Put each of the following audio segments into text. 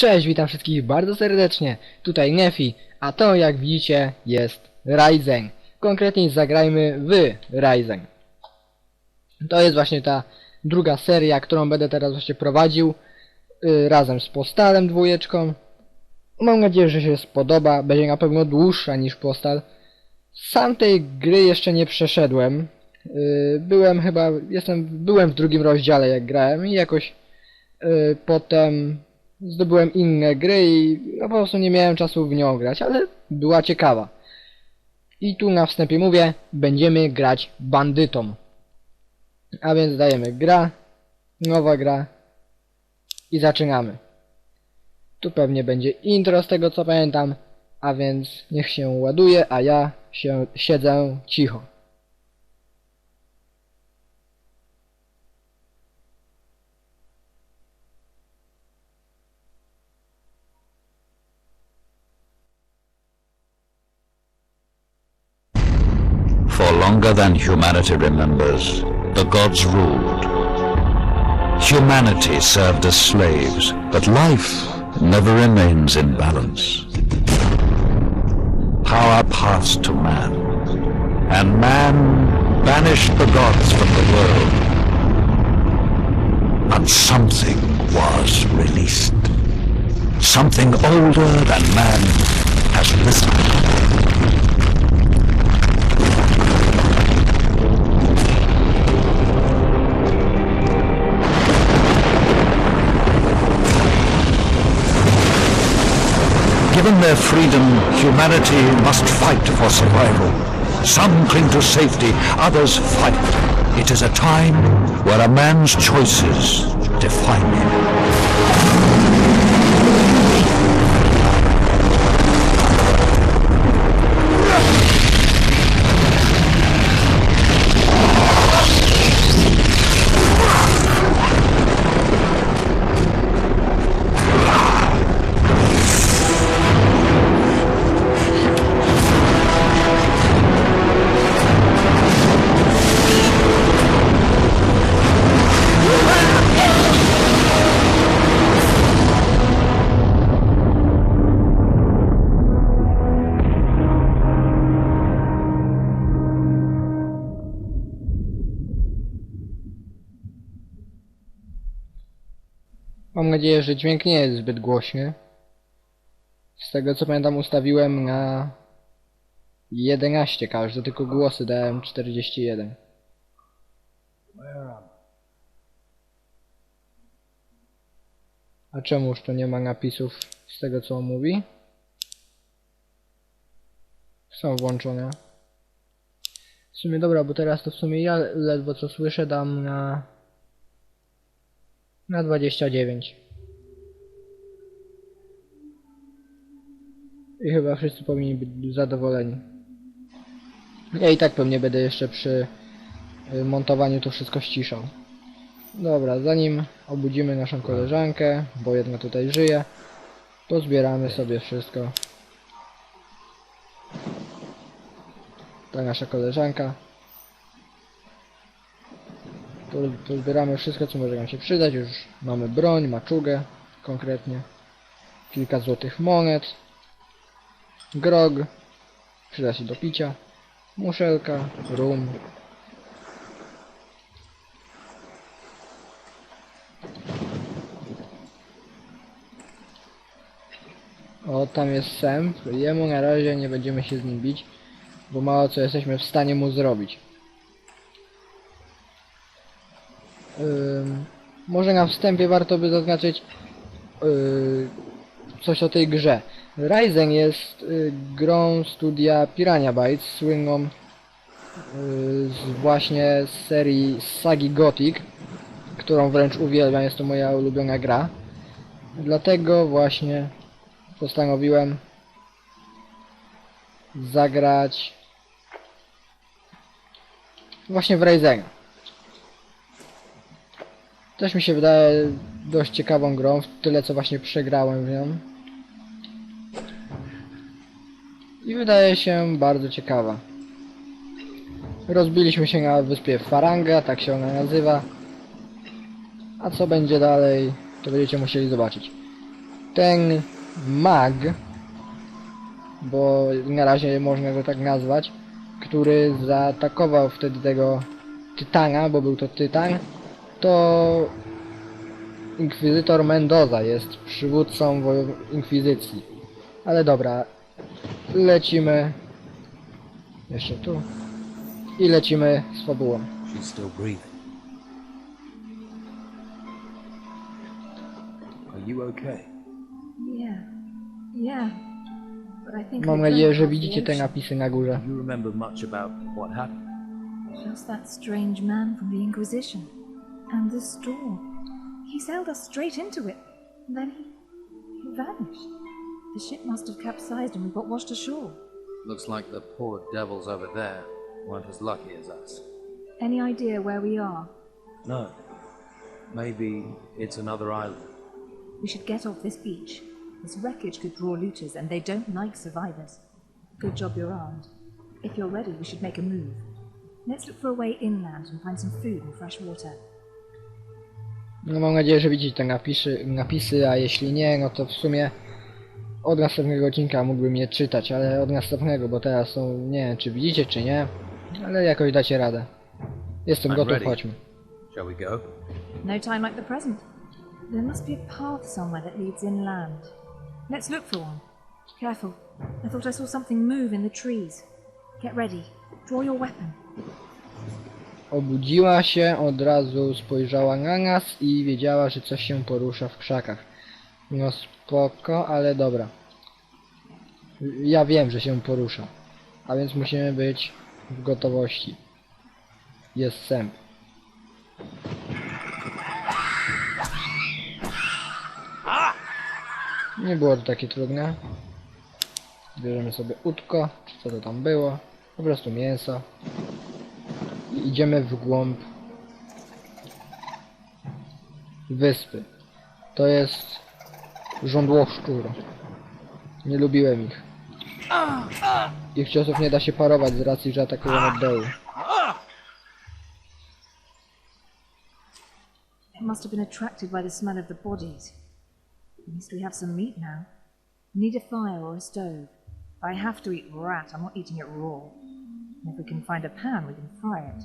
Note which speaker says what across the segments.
Speaker 1: Cześć, witam wszystkich bardzo serdecznie. Tutaj Nefi, a to jak widzicie jest Ryzen. Konkretniej zagrajmy w Ryzen. To jest właśnie ta druga seria, którą będę teraz właśnie prowadził y, razem z Postalem dwójeczką. Mam nadzieję, że się spodoba. Będzie na pewno dłuższa niż Postal. Sam tej gry jeszcze nie przeszedłem. Y, byłem chyba, jestem, byłem w drugim rozdziale jak grałem i jakoś y, potem zdobyłem inne gry i no, po prostu nie miałem czasu w nią grać, ale była ciekawa. I tu na wstępie mówię, będziemy grać bandytą. A więc dajemy gra, nowa gra i zaczynamy. Tu pewnie będzie intro z tego co pamiętam, a więc niech się ładuje, a ja się siedzę cicho.
Speaker 2: Longer than humanity remembers, the gods ruled. Humanity served as slaves, but life never remains in balance. Power passed to man, and man banished the gods from the world. But something was released. Something older than man has risen. Their freedom, humanity must fight for survival. Some cling to safety, others fight. It is a time where a man's choices define him.
Speaker 1: Nadzieję, że dźwięk nie jest zbyt głośny. Z tego co pamiętam ustawiłem na 11 każdy, tylko głosy dałem 41. A czemuż to nie ma napisów z tego co on mówi? Są włączone. W sumie dobra, bo teraz to w sumie ja ledwo co słyszę dam na na 29. I chyba wszyscy powinni być zadowoleni. Ja i tak pewnie będę jeszcze przy y, montowaniu to wszystko ściszał. Dobra, zanim obudzimy naszą koleżankę, bo jedna tutaj żyje, pozbieramy sobie wszystko. Ta nasza koleżanka. Pozbieramy wszystko, co może nam się przydać. Już mamy broń, maczugę konkretnie. Kilka złotych monet. Grog. Przyda się do picia. Muszelka, rum. O, tam jest Sam. Jemu na razie nie będziemy się z nim bić, bo mało co jesteśmy w stanie mu zrobić. Może na wstępie warto by zaznaczyć yy, coś o tej grze. Ryzen jest y, grą studia Piranha Bytes, słynną y, z właśnie z serii Sagi Gothic, którą wręcz uwielbiam, jest to moja ulubiona gra. Dlatego właśnie postanowiłem zagrać właśnie w Ryzena. Też mi się wydaje dość ciekawą grą, w tyle co właśnie przegrałem w nią. Wydaje się bardzo ciekawa. Rozbiliśmy się na wyspie Faranga, tak się ona nazywa. A co będzie dalej, to będziecie musieli zobaczyć. ten mag, bo na razie można go tak nazwać, który zaatakował wtedy tego Tytana, bo był to Tytan, to Inkwizytor Mendoza jest przywódcą Inkwizycji. Ale dobra, lecimy jeszcze tu i lecimy z fabułą.
Speaker 3: She's still breathing. Are you okay?
Speaker 4: Yeah. Yeah. But I think
Speaker 1: Mam nadzieję, że widzicie te napisy na górze.
Speaker 3: Do you remember much about what happened?
Speaker 4: Just that strange man from the Inquisition. And the storm. He sailed us straight into it. And then he, he vanished. The ship must have capsized and we got washed ashore.
Speaker 3: Looks like the poor devils over there weren't as lucky as us.
Speaker 4: Any idea where we are?
Speaker 3: No. Maybe it's another island.
Speaker 4: We should get off this beach. This wreckage could draw looters, and they don't like survivors. Good job you're armed. If you're ready, we should make a move. Let's look for a way inland and find some food and fresh water.
Speaker 1: No mam nadzieję, że widzicie te napisy, napisy, a jeśli nie, no to w sumie od następnego odcinka mógłbym je czytać, ale od następnego, bo teraz są, nie wiem czy widzicie czy nie, ale jakoś dacie radę. Jestem
Speaker 3: I'm
Speaker 1: gotów,
Speaker 3: ready.
Speaker 1: chodźmy.
Speaker 3: Shall we go?
Speaker 4: No time like the present. There must be a path somewhere that leads inland. Let's look for one. Careful. I thought I saw something move in the trees. Get ready. Draw your weapon.
Speaker 1: Obudziła się, od razu spojrzała na nas i wiedziała, że coś się porusza w krzakach. No spoko, ale dobra. Ja wiem, że się porusza. A więc musimy być w gotowości. Jest sęp. Nie było to takie trudne. Bierzemy sobie utko, co to tam było. Po prostu mięso. I idziemy w głąb wyspy. To jest Nie lubiłem ich. Ich ciosów nie da się parować z racji, że atakują od dołu.
Speaker 4: It must have been attracted by the smell of the bodies. At least we have some meat now. Need a fire or a stove. I have to eat rat. I'm not eating it raw. And if we can find a pan, we can fry it.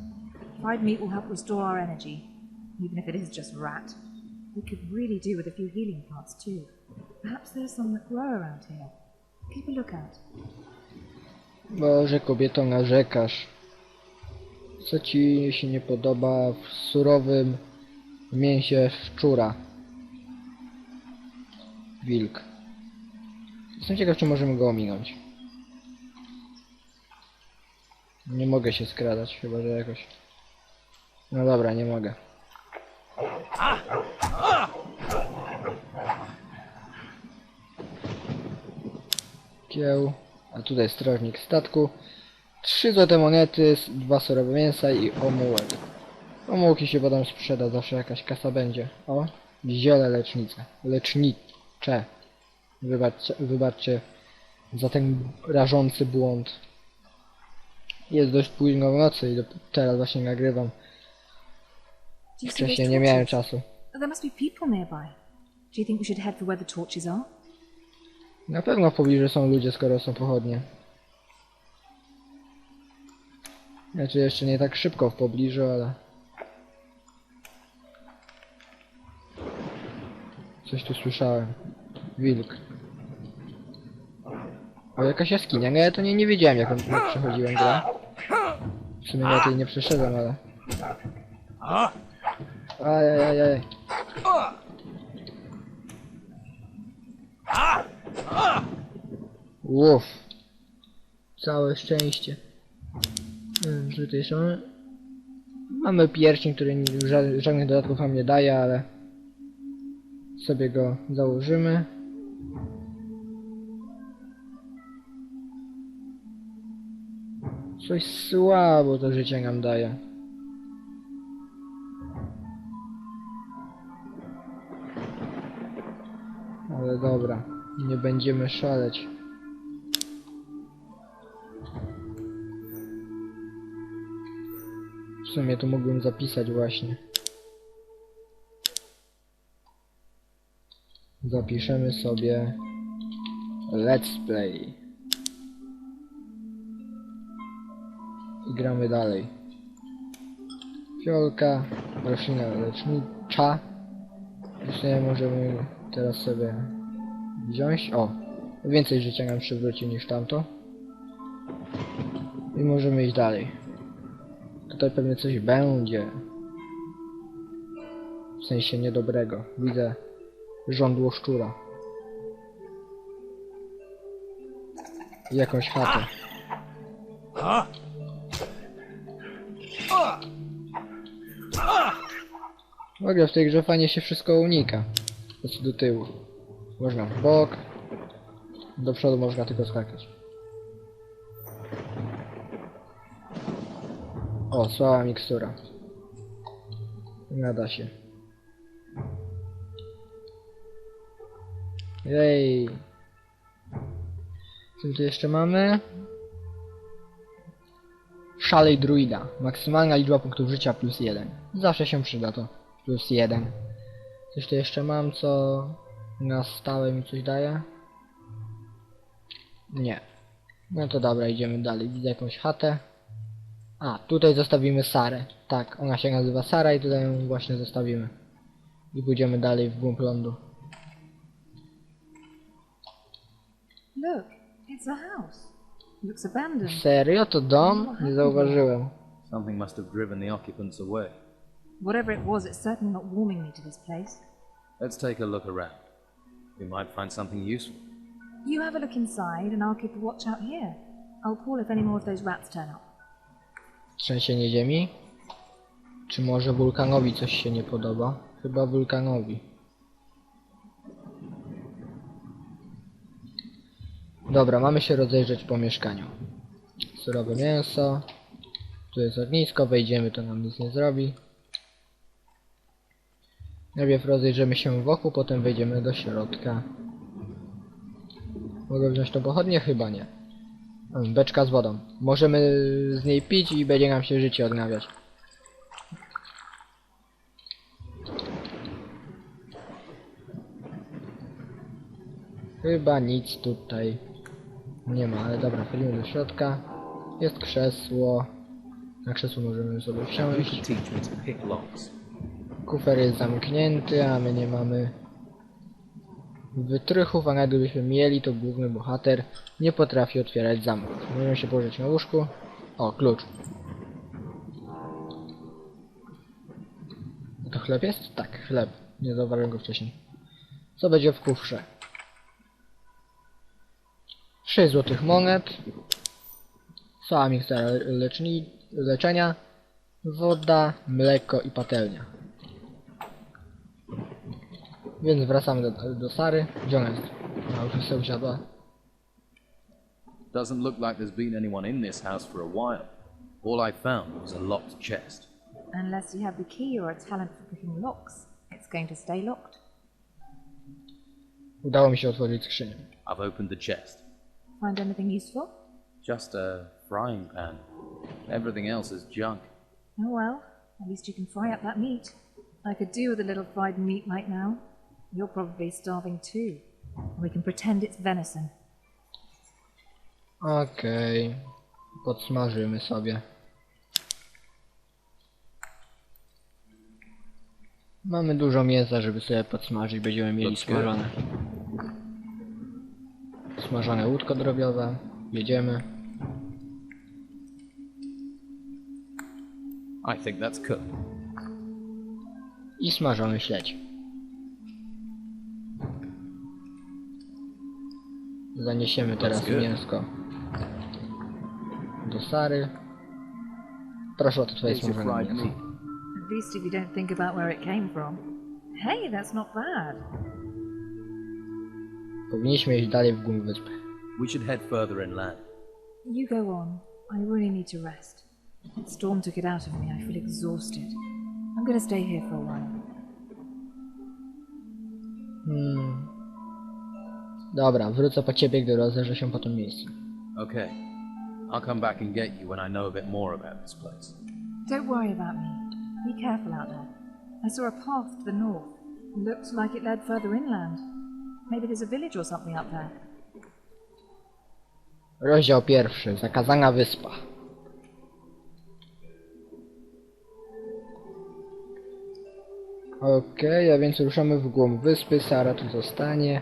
Speaker 4: Fried meat will help restore our energy, even if it is just rat. We could really do with a few healing plants too. Perhaps there's some that grow around here. Keep a lookout.
Speaker 1: Boże, kobieto, narzekasz. Co ci się nie podoba w surowym mięsie szczura? Wilk. Jestem ciekaw, czy możemy go ominąć. Nie mogę się skradać, chyba że jakoś... No dobra, nie mogę. Kieł. A tutaj strażnik statku. Trzy złote monety, dwa surowe mięsa i omułek. Omułki się potem sprzeda, zawsze jakaś kasa będzie. O, ziele lecznice. Lecznicze. Wybaczcie, wybaczcie za ten rażący błąd. Jest dość późno w nocy i teraz właśnie nagrywam. Wcześniej nie miałem czasu.
Speaker 4: There must be people nearby. Do you think we should head for where the torches are?
Speaker 1: Na pewno w pobliżu są ludzie, skoro są pochodnie. Znaczy jeszcze nie tak szybko w pobliżu, ale... Coś tu słyszałem. Wilk. O, jakaś jaskinia. No ja to nie, nie wiedziałem jak, przechodziłem grę. W sumie ja tej nie przeszedłem, ale... Ajajajaj. Łów. Całe szczęście. Co tutaj są? Mamy pierścień, który ża- żadnych dodatków nam nie daje, ale sobie go założymy. Coś słabo to życie nam daje. Ale dobra, nie będziemy szaleć. Sumie to mógłbym zapisać właśnie. zapiszemy sobie Let's Play. I gramy dalej. Fiolka, roślina lecznicza. Jeszcze możemy teraz sobie wziąć. O! Więcej życia nam przywróci niż tamto. I możemy iść dalej. Tutaj pewnie coś będzie. W sensie niedobrego. Widzę żądło szczura. I jakąś chatę. W ogóle w tej grze fajnie się wszystko unika. Znaczy do tyłu. Można w bok. Do przodu można tylko skakać. O, słaba mikstura. Nada się. Jej. Co tu jeszcze mamy? Szalej druida. Maksymalna liczba punktów życia plus jeden. Zawsze się przyda to. Plus jeden. Coś tu jeszcze mam, co na stałe mi coś daje? Nie. No to dobra, idziemy dalej. Widzę jakąś chatę. A, tutaj zostawimy Sarę. Tak, ona się nazywa Sara i tutaj ją właśnie zostawimy. I pójdziemy dalej w głąb lądu.
Speaker 4: Look, it's a house. Looks abandoned.
Speaker 1: Serio? To dom? Nie zauważyłem.
Speaker 3: Something must have driven the occupants away.
Speaker 4: Whatever it was, it's certainly not warming me to this place.
Speaker 3: Let's take a look around. We might find something useful.
Speaker 4: You have a look inside, and I'll keep a watch out here. I'll call if any more of those rats turn up.
Speaker 1: Trzęsienie ziemi? Czy może wulkanowi coś się nie podoba? Chyba wulkanowi. Dobra, mamy się rozejrzeć po mieszkaniu. Surowe mięso. Tu jest ognisko, wejdziemy, to nam nic nie zrobi. Najpierw rozejrzymy się wokół, potem wejdziemy do środka. Mogę wziąć tą pochodnię? Chyba nie. Beczka z wodą. Możemy z niej pić i będzie nam się życie odnawiać. Chyba nic tutaj nie ma, ale dobra, wchodzimy do środka. Jest krzesło. Na krzesło możemy sobie wsiąść. Kufer jest zamknięty, a my nie mamy wytrychów, a gdybyśmy mieli, to główny bohater nie potrafi otwierać zamków. Możemy się położyć na łóżku. O, klucz. To chleb jest? Tak, chleb. Nie zauważyłem go wcześniej. Co będzie w kufrze? 6 złotych monet. Cała mikstura leczenia. Woda, mleko i patelnia. Więc wracamy do, do Sary. Gdzie ona jest? A już sobie usiadła.
Speaker 3: Doesn't look like there's been anyone in this house for a while. All I found was a locked chest.
Speaker 4: Unless you have the key or a talent for picking locks, it's going to stay locked.
Speaker 1: Udało mi się otworzyć skrzynię.
Speaker 3: I've opened the chest.
Speaker 4: Find anything useful?
Speaker 3: Just a frying pan. Everything else is junk.
Speaker 4: Oh well, at least you can fry up that meat. I could do with a little fried meat right now. You're probably starving too. We can pretend it's venison.
Speaker 1: Okej. Podsmażymy sobie. Mamy dużo mięsa, żeby sobie podsmażyć. Będziemy mieli
Speaker 3: good.
Speaker 1: smażone. Smażone łódko drobiowe. Jedziemy.
Speaker 3: I think that's cooked.
Speaker 1: I smażony śledź. Zaniesiemy teraz
Speaker 3: good.
Speaker 1: mięsko do Sary. Proszę o to twoje smażone
Speaker 3: fried
Speaker 1: mięso.
Speaker 3: meat.
Speaker 4: At least if you don't think about where it came from. Hey, that's not bad.
Speaker 1: Powinniśmy iść dalej w głąb wyspy.
Speaker 3: We should head further inland.
Speaker 4: You go on. I really need to rest. Storm took it out of me. I feel exhausted. I'm gonna stay here for a while.
Speaker 1: Hmm. Dobra, wrócę po ciebie, gdy rozejrzę się po tym miejscu.
Speaker 3: Okay. I'll come back and get you when I know a bit more about this place.
Speaker 4: Don't worry about me. Be careful out there. I saw a path to the north. Looked like it led further inland. Maybe there's a village or something up there.
Speaker 1: Rozdział pierwszy. Zakazana wyspa. Okej, a więc ruszamy w głąb wyspy. Sara tu zostanie.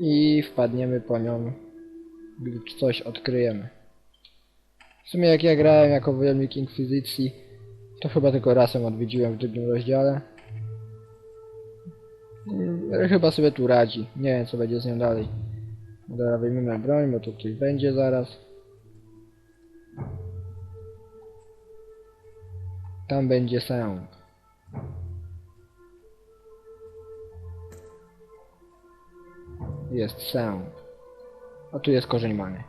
Speaker 1: I wpadniemy po nią, gdy coś odkryjemy. W sumie jak ja grałem jako wojownik Inkwizycji, to chyba tylko raz ją odwiedziłem w drugim rozdziale. Mm, chyba sobie tu radzi. Nie wiem co będzie z nią dalej. Dobra, wyjmiemy broń, bo tu ktoś będzie zaraz. Tam będzie sound. Jest sound. A tu jest korzeń many.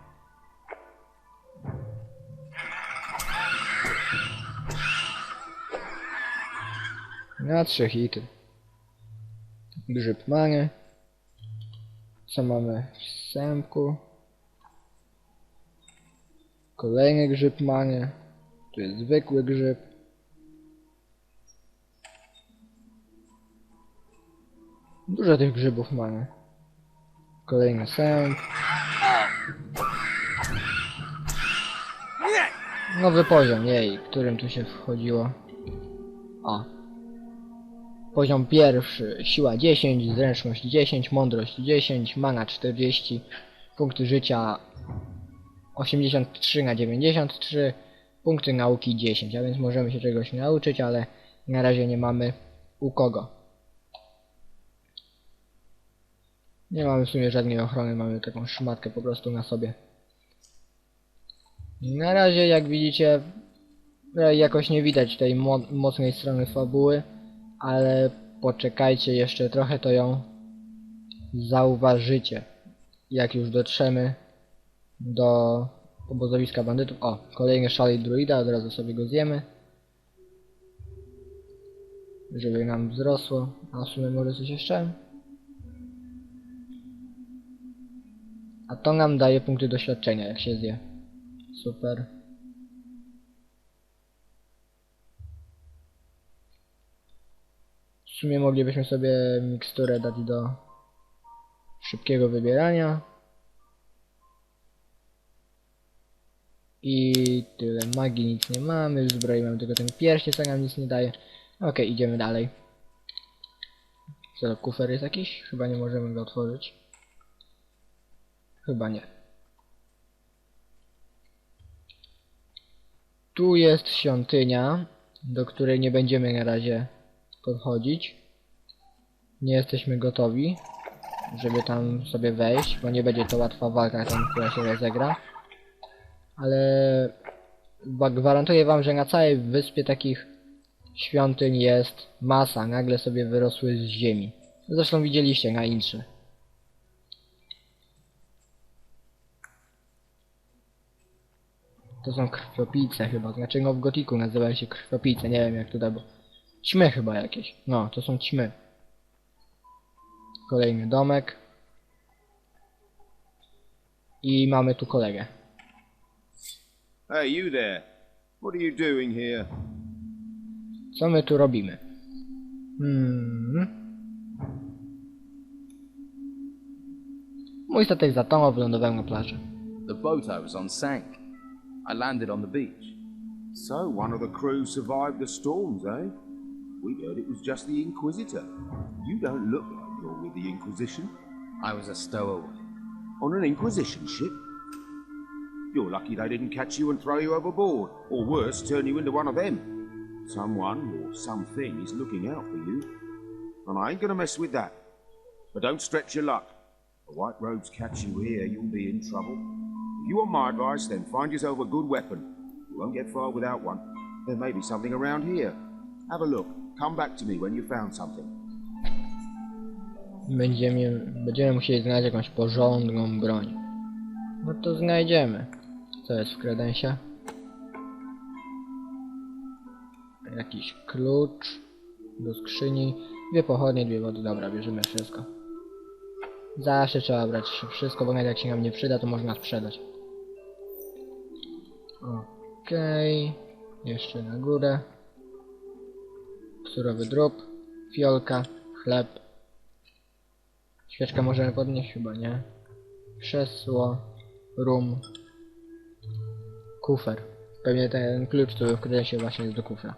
Speaker 1: Na trzy hity. Grzyb many. Co mamy w sępku? Kolejny grzyb many. Tu jest zwykły grzyb. Dużo tych grzybów mamy. Kolejny sęp. Nowy poziom, jej, którym tu się wchodziło. O. Poziom pierwszy, siła 10, zręczność 10, mądrość 10, mana 40, punkty życia 83 na 93, punkty nauki 10, a więc możemy się czegoś nauczyć, ale na razie nie mamy u kogo. Nie mamy w sumie żadnej ochrony, mamy taką szmatkę po prostu na sobie. Na razie, jak widzicie, e, jakoś nie widać tej mo mocnej strony fabuły, ale poczekajcie jeszcze trochę, to ją zauważycie. Jak już dotrzemy do obozowiska bandytów. O, kolejny szalej druida, od razu sobie go zjemy. Żeby nam wzrosło. A w sumie może coś jeszcze? A to nam daje punkty doświadczenia, jak się zje. Super. W sumie moglibyśmy sobie miksturę dać do szybkiego wybierania. I tyle. Magii nic nie mamy, zbroi mamy tylko ten pierścień, co nam nic nie daje. Okej, idziemy dalej. Co to, kufer jest jakiś? Chyba nie możemy go otworzyć. Chyba nie. Tu jest świątynia, do której nie będziemy na razie podchodzić. Nie jesteśmy gotowi, żeby tam sobie wejść, bo nie będzie to łatwa walka tam, która się rozegra. Ale gwarantuję wam, że na całej wyspie takich świątyń jest masa, nagle sobie wyrosły z ziemi. Zresztą widzieliście na intrze. To są krwiopijce chyba, znaczy no w gotiku nazywają się krwiopijce, nie wiem jak tutaj, bo... Ćmy chyba jakieś, no to są ćmy. Kolejny domek. I mamy tu kolegę.
Speaker 5: Hey, you there. What are you doing here?
Speaker 1: Co my tu robimy? Hmm. Mój statek zatonął, wylądował na plaży.
Speaker 3: The boat I was on sank. I landed on the beach.
Speaker 5: So, one of the crew survived the storms, eh? We heard it was just the Inquisitor. You don't look like you're with the Inquisition.
Speaker 3: I was a stowaway.
Speaker 5: On an Inquisition ship? You're lucky they didn't catch you and throw you overboard, or worse, turn you into one of them. Someone or something is looking out for you. And I ain't gonna mess with that. But don't stretch your luck. The White Robes catch you here, you'll be in trouble. If you want my advice, then find yourself a good weapon. You won't get far without one. There may be something around here. Have a look. Come back to me when you've found something.
Speaker 1: Będziemy, będziemy musieli znaleźć jakąś porządną broń. No to znajdziemy. Co jest w kredensie? Jakiś klucz do skrzyni. Dwie pochodnie, dwie wody. Dobra, bierzemy wszystko. Zawsze trzeba brać wszystko, bo nawet jak się nam nie przyda, to można sprzedać. Okej. Jeszcze na górę. Surowy drób. Fiolka. Chleb. Świeczkę możemy podnieść chyba, nie? Krzesło, rum, kufer. Pewnie ten klucz, który wkryje się właśnie do kufra.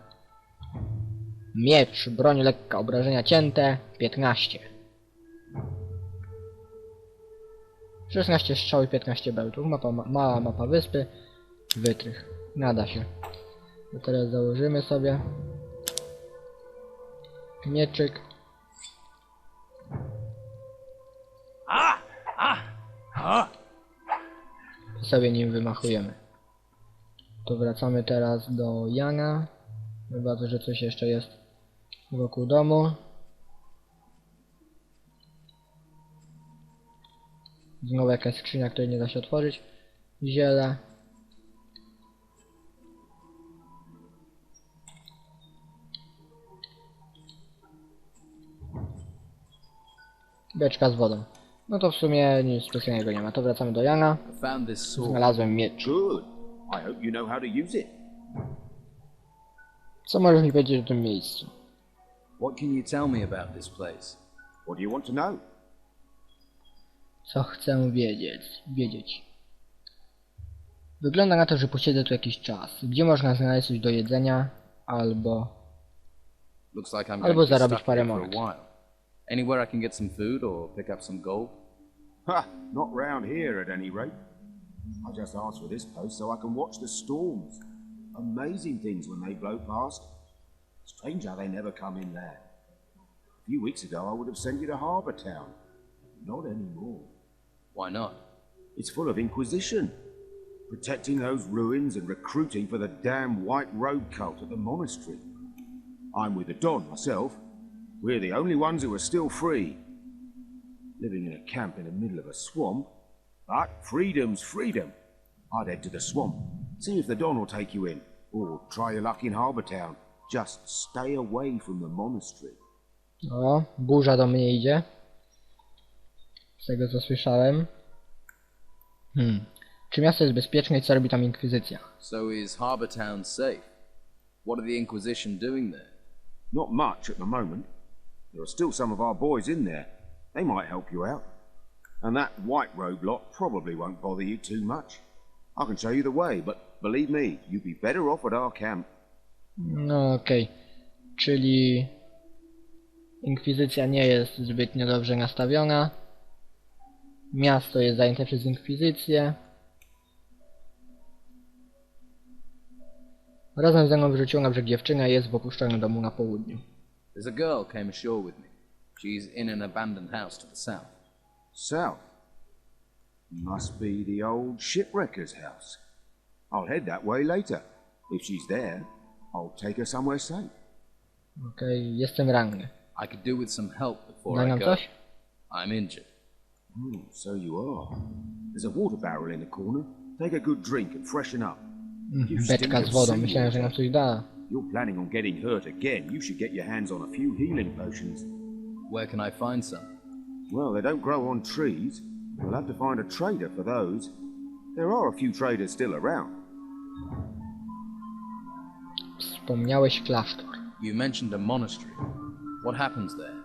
Speaker 1: Miecz, broń lekka, obrażenia cięte, 15. 16 strzał i 15 bełtów. Mapa, ma, mała mapa wyspy. Wytrych. Nada się. To teraz założymy sobie. Mieczyk. I sobie nim wymachujemy. To wracamy teraz do Jana. Chyba, że coś jeszcze jest wokół domu. Znowu jakaś skrzynia, której nie da się otworzyć. Ziele. Beczka z wodą. No to w sumie nic specjalnego nie ma. To wracamy do Jana. Znalazłem miecz. Co możesz mi powiedzieć o tym miejscu?
Speaker 3: What can you tell me about this place?
Speaker 5: What do you want to know?
Speaker 1: Co chcę wiedzieć? Wiedzieć. Wygląda na to, że posiedzę tu jakiś czas. Gdzie można znaleźć coś do jedzenia? Albo... Albo zarobić parę monet.
Speaker 3: Anywhere I can get some food or pick up some gold?
Speaker 5: Ha! Not round here at any rate. I just asked for this post so I can watch the storms. Amazing things when they blow past. Strange how they never come in there. A few weeks ago I would have sent you to Harbour Town. Not anymore.
Speaker 3: Why not?
Speaker 5: It's full of Inquisition. Protecting those ruins and recruiting for the damn White Road cult at the monastery. I'm with the Don myself. We're the only ones who are still free. Living in a camp in the middle of a swamp. But freedom's freedom. I'd head to the swamp, see if the Don will take you in, or try your luck in Harbour Town. Just stay away from the monastery.
Speaker 1: O, burza do mnie idzie. Z tego co słyszałem. Hmm. Czy miasto jest bezpieczne i co robi tam inkwizycja?
Speaker 3: So is Harbour Town safe? What are the Inquisition doing there?
Speaker 5: Not much at the moment. There are still some of our boys in there. They might help you out. And that White Road lot probably won't bother you too much. I can show you the way, but believe me, you'd be better off at our camp.
Speaker 1: No okej. Czyli... Inkwizycja nie jest zbytnio dobrze nastawiona. Miasto jest zajęte przez inkwizycję. Razem ze mną wyrzuciło na brzeg dziewczynę jest w opuszczonym domu na południu.
Speaker 3: There's a girl came ashore with me. She's in an abandoned house to the south.
Speaker 5: South. Must be the old shipwrecker's house. I'll head that way later. If she's there, I'll take her somewhere safe.
Speaker 1: Okej, jestem ranny.
Speaker 3: I could do with some help before
Speaker 1: Da
Speaker 3: I
Speaker 1: nam
Speaker 3: go.
Speaker 1: coś?
Speaker 3: I'm injured.
Speaker 5: Hmm, so you are. There's a water barrel in the corner. Take a good drink and freshen up. You stink
Speaker 1: Beczka
Speaker 5: of
Speaker 1: z wodą, myślałem, że nam coś da.
Speaker 5: You're planning on getting hurt again, you should get your hands on a few healing potions.
Speaker 3: Where can I find some?
Speaker 5: Well, they don't grow on trees. You'll have to find a trader for those. There are a few traders still around.
Speaker 1: Wspomniałeś klasztor.
Speaker 3: You mentioned a monastery. What happens there?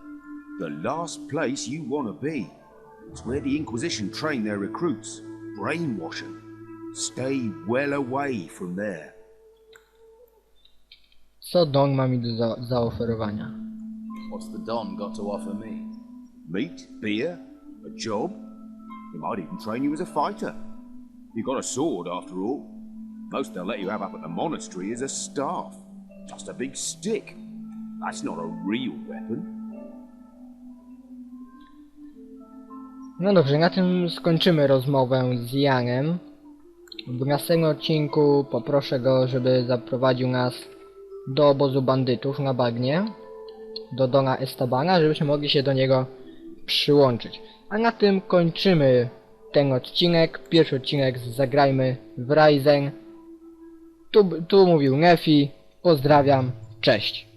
Speaker 5: The last place you want to be. It's where the Inquisition train their recruits. Brainwash 'em. Stay well away from there.
Speaker 1: Co Dong ma mi do za zaoferowania?
Speaker 3: What's the Don got to offer me?
Speaker 5: Meat, beer, a job. They might even train you as a fighter. You've got a sword, after all. Most they'll let you have up at the monastery is a staff. Just a big stick. That's not a real weapon.
Speaker 1: No dobrze, na tym skończymy rozmowę z Janem. W następnym odcinku poproszę go, żeby zaprowadził nas do obozu bandytów na bagnie, do Dona Estabana, żebyśmy mogli się do niego przyłączyć. A na tym kończymy ten odcinek, pierwszy odcinek z Zagrajmy w Ryzen. Tu, tu mówił Nefi, pozdrawiam, cześć.